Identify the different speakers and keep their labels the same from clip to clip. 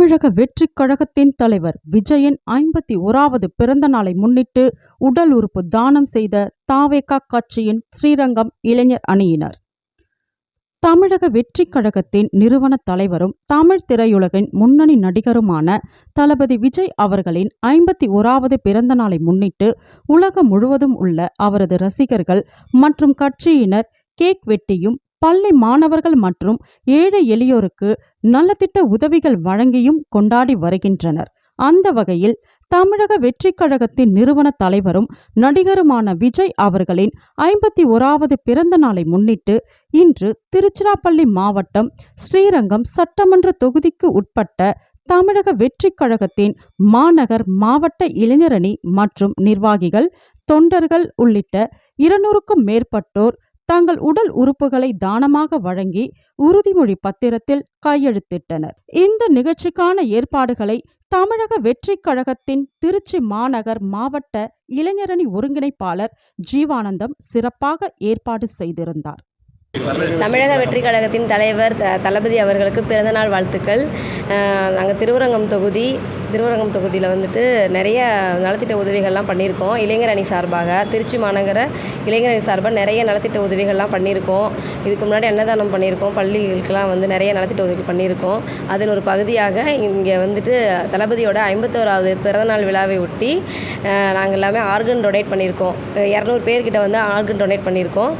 Speaker 1: தமிழக வெற்றிக் கழகத்தின் தலைவர் விஜயன் ஐம்பத்தி ஓராவது பிறந்த நாளை முன்னிட்டு உடல் உறுப்பு தானம் செய்த தாவேகா கட்சியின் ஸ்ரீரங்கம் இளைஞர் அணியினர். தமிழக வெற்றிக் கழகத்தின் நிறுவன தலைவரும் தமிழ் திரையுலகின் முன்னணி நடிகருமான தளபதி விஜய் அவர்களின் ஐம்பத்தி ஓராவது பிறந்த நாளை முன்னிட்டு உலகம் முழுவதும் உள்ள அவரது ரசிகர்கள் மற்றும் கட்சியினர் கேக் வெட்டியும் பள்ளி மாணவர்கள் மற்றும் ஏழை எளியோருக்கு நலத்திட்ட உதவிகள் வழங்கியும் கொண்டாடி வருகின்றனர். அந்த வகையில் தமிழக வெற்றிக் கழகத்தின் நிறுவன தலைவரும் நடிகருமான விஜய் அவர்களின் ஐம்பத்தி ஓராவது பிறந்த நாளை முன்னிட்டு இன்று திருச்சிராப்பள்ளி மாவட்டம் ஸ்ரீரங்கம் சட்டமன்ற தொகுதிக்கு உட்பட்ட தமிழக வெற்றிக் கழகத்தின் மாநகர் மாவட்ட இளைஞரணி மற்றும் நிர்வாகிகள் தொண்டர்கள் உள்ளிட்ட இருநூறுக்கும் மேற்பட்டோர் தங்கள் உடல் உறுப்புகளை தானமாக வழங்கி உறுதிமொழி பத்திரத்தில் கையெழுத்திட்டனர். இந்த நிகழ்ச்சிக்கான ஏற்பாடுகளை தமிழக வெற்றிக் கழகத்தின் திருச்சி மாநகர் மாவட்ட இளைஞரணி ஒருங்கிணைப்பாளர் ஜீவானந்தம் சிறப்பாக ஏற்பாடு செய்திருந்தார்.
Speaker 2: தமிழக வெற்றி கழகத்தின் தலைவர் த தளபதி அவர்களுக்கு பிறந்தநாள் வாழ்த்துக்கள். நாங்கள் திருவரங்கம் தொகுதி திருவரங்கம் தொகுதியில் வந்துட்டு நிறைய நலத்திட்ட உதவிகள்லாம் பண்ணியிருக்கோம். இளைஞர் அணி சார்பாக திருச்சி மாநகர இளைஞர் அணி சார்பாக நிறைய நலத்திட்ட உதவிகள்லாம் பண்ணியிருக்கோம். இதுக்கு முன்னாடி அன்னதானம் பண்ணியிருக்கோம். பள்ளிகளுக்கெல்லாம் வந்து நிறைய நலத்திட்ட உதவி பண்ணியிருக்கோம். அதன் ஒரு பகுதியாக இங்கே வந்துட்டு தளபதியோட ஐம்பத்தோராவது பிறந்தநாள் விழாவை ஒட்டி நாங்கள் எல்லாமே ஆர்கன் டொனேட் பண்ணியிருக்கோம். இரநூறு பேர்கிட்ட வந்து ஆர்கன் டொனேட் பண்ணியிருக்கோம்.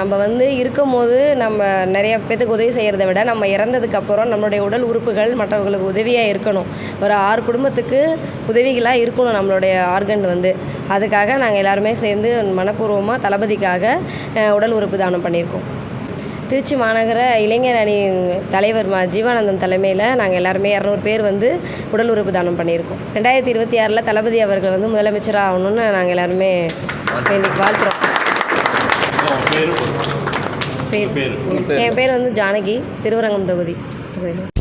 Speaker 2: நம்ம வந்து இருக்கும் போது நம்ம நிறைய பேத்துக்கு உதவி செய்கிறத விட நம்ம இறந்ததுக்கப்புறம் நம்மளுடைய உடல் உறுப்புகள் மற்றவர்களுக்கு உதவியாக இருக்கணும். ஒரு ஆறு குடும்பத்துக்கு உதவிகளாக இருக்கணும் நம்மளுடைய ஆர்கன் வந்து. அதுக்காக நாங்கள் எல்லாருமே சேர்ந்து மனப்பூர்வமாக தளபதிக்காக உடல் உறுப்பு தானம் பண்ணியிருக்கோம். திருச்சி மாநகர இளைஞர் அணி தலைவர் மா ஜீவானந்தம் தலைமையில் நாங்கள் எல்லாருமே இரநூறு பேர் வந்து உடல் உறுப்பு தானம் பண்ணியிருக்கோம். ரெண்டாயிரத்தி இருபத்தி ஆறில் தளபதி அவர்கள் வந்து முதலமைச்சராக ஆகணும்னு நாங்கள் எல்லாருமே வேண்டி வாழ்த்துறோம்.
Speaker 3: பேரு?
Speaker 2: என் பேர் வந்து ஜானகி திருவரங்கம் தொகுதி. தொகுதியில்